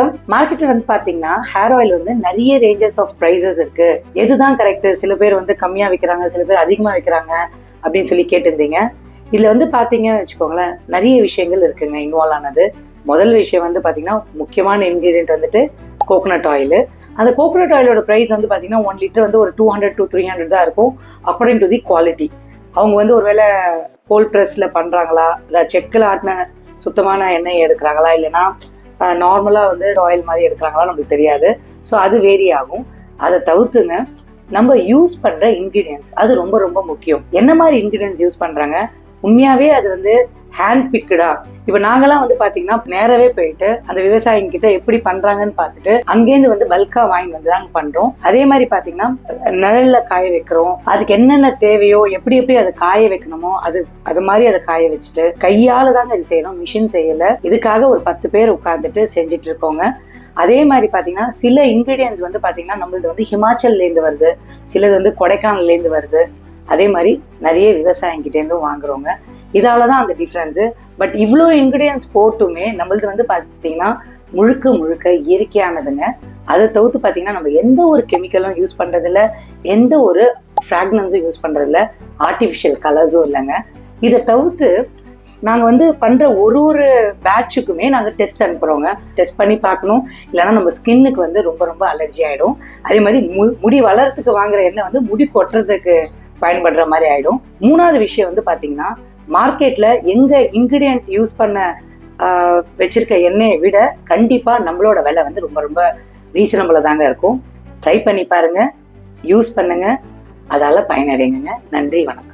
வணக்கம். மார்க்கெட்ல வந்து பாத்தீங்கன்னா ஹேர் ஆயில் வந்து நிறைய ரேஞ்சஸ் ஆஃப் ப்ரைசஸ் இருக்கு. எதுதான் கரெக்ட் சில பேர் வந்து கம்மியா விற்கிறாங்க சில பேர் அதிகமா விற்கிறாங்க அப்படின்னு சொல்லி கேட்டிருந்தீங்க. இதுல வந்து பாத்தீங்கன்னு வச்சுக்கோங்களேன் நிறைய விஷயங்கள் இருக்குங்க இன்வால்வ் ஆனது. முதல் விஷயம் வந்து பாத்தீங்கன்னா முக்கியமான இன்கிரீடியன்ட் வந்துட்டு கோகோனட் ஆயில் அந்த கோகோனட் ஆயிலோட ப்ரைஸ் வந்து பாத்தீங்கன்னா ஒன் லிட்டர் வந்து ஒரு two hundred to three hundred தான் இருக்கும் அக்கார்டிங் டு தி குவாலிட்டி அவங்க வந்து ஒருவேளை கோல்ட் ப்ரெஸ்ல பண்றாங்களா? இல்லை செக்கில் ஆட்டின சுத்தமான எண்ணெய் எடுக்கிறாங்களா? இல்லைன்னா நார்மலாக வந்து ஆயில் மாதிரி எடுக்கிறாங்களா நமக்கு தெரியாது. ஸோ அது வேரி ஆகும். அதை தவிர்த்துங்க. நம்ம யூஸ் பண்ணுற இன்க்ரீடியன்ஸ் அது ரொம்ப ரொம்ப முக்கியம். என்ன மாதிரி இன்க்ரீடியன்ஸ் யூஸ் பண்ணுறாங்க உண்மையாகவே அது வந்து ஹேண்ட் பிக்குடா இப்ப நாங்கெல்லாம் வந்து பாத்தீங்கன்னா நேரவே போயிட்டு அந்த விவசாயிங்க கிட்ட எப்படி பண்றாங்கன்னு பார்த்துட்டு அங்கேருந்து வந்து பல்கா வாங்கி வந்து தாங்க பண்றோம். அதே மாதிரி பாத்தீங்கன்னா நிழல்ல காய வைக்கிறோம். அதுக்கு என்னென்ன தேவையோ எப்படி எப்படி அதை காய வைக்கணுமோ அது அது மாதிரி அதை காய வச்சுட்டு கையால தாங்க இது செய்யணும் மிஷின் செய்யல. இதுக்காக ஒரு பத்து பேர் உட்கார்ந்துட்டு செஞ்சுட்டு இருக்கோங்க. அதே மாதிரி பாத்தீங்கன்னா சில இன்கிரீடியன்ஸ் வந்து பாத்தீங்கன்னா நம்மளது வந்து ஹிமாச்சல்ல இருந்து வருது. சிலது வந்து கொடைக்கானல்ல இருந்து வருது. அதே மாதிரி நிறைய விவசாயிங்கிட்ட கிட்டேருந்து வாங்குறோங்க. இதால தான் அந்த டிஃப்ரென்ஸு பட் இவ்வளோ இன்க்ரீடியன்ஸ் போட்டுமே நம்மளது வந்து பார்த்தீங்கன்னா முழுக்க முழுக்க இயற்கையானதுங்க. அதை தவிர்த்து பார்த்தீங்கன்னா நம்ம எந்த ஒரு கெமிக்கலும் யூஸ் பண்ணுறதில்ல எந்த ஒரு ஃப்ராக்னன்ஸும் யூஸ் பண்ணுறதில்ல ஆர்டிஃபிஷியல் கலர்ஸும் இல்லைங்க. இதை தவிர்த்து நாங்கள் வந்து பண்ணுற ஒரு ஒரு பேட்சுக்குமே நாங்கள் டெஸ்ட் அனுப்புகிறோங்க டெஸ்ட் பண்ணி பார்க்கணும் இல்லைன்னா நம்ம ஸ்கின்னுக்கு வந்து ரொம்ப ரொம்ப அலர்ஜி ஆகிடும் அதே மாதிரி மு முடி வளர்றதுக்கு வாங்குற எண்ணெய் வந்து முடி கொட்டுறதுக்கு பயன்படுற மாதிரி ஆகிடும் மூணாவது விஷயம் வந்து பார்த்தீங்கன்னா மார்க்கெட்ல எங்க இன்கிரிடியன்ட் யூஸ் பண்ண வச்சுருக்க வச்சிருக்க எண்ணெயை விட கண்டிப்பா நம்மளோட விலை வந்து ரொம்ப ரொம்ப ரீசனபிளாக தாங்க இருக்கும். ட்ரை பண்ணி பாருங்க. யூஸ் பண்ணுங்க. அதால பயனடைங்க நன்றி வணக்கம்.